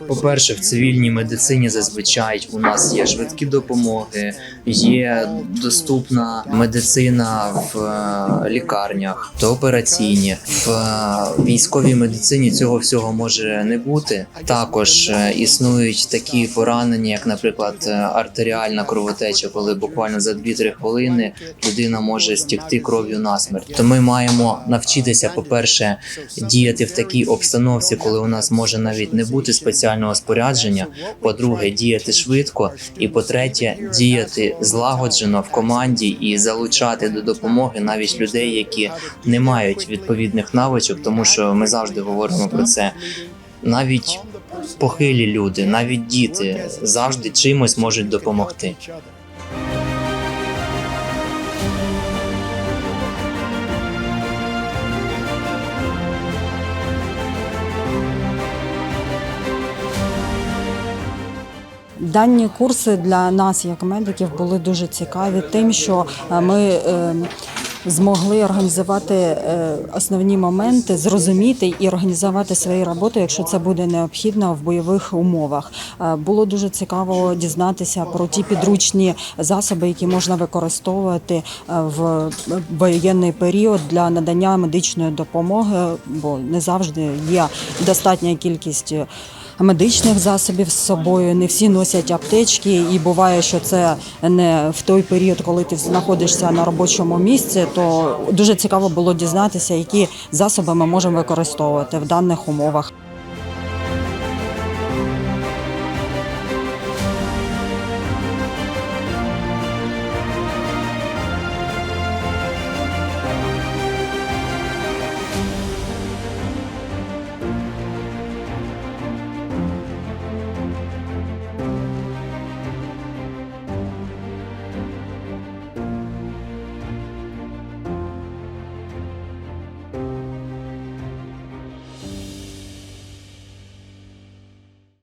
For По-перше, в цивільній медицині зазвичай у нас є швидкі допомоги, є доступна медицина в е, лікарнях, операційні. В е, військовій медицині цього всього може не бути. Також е, існують такі поранення, як, наприклад, артеріальна кровотеча, коли буквально за 2-3 хвилини людина може стікти кров'ю насмерть. То ми маємо навчитися, по-перше, діяти в такій обстановці, коли у нас може навіть не бути спеціального спорядження. По-друге, діяти швидко, і по-третє, діяти злагоджено в команді і залучати до допомоги навіть людей, які не мають відповідних навичок, тому що ми завжди говоримо про це. Навіть похилі люди, навіть діти завжди чимось можуть допомогти. Дані курси для нас, як медиків, були дуже цікаві, тим, що е, ми е, змогли організувати е, основні моменти, зрозуміти і організувати свою роботу, якщо це буде необхідно в бойових умовах. Було дуже цікаво дізнатися про ті підручні засоби, які можна використовувати в воєнний період для надання медичної допомоги, бо не завжди є достатня кількість медичних засобів з собою. Не всі носять аптечки, і буває, що це не в той період, коли ти знаходишся на робочому місці. То дуже цікаво було дізнатися, які засоби ми можемо використовувати в даних умовах.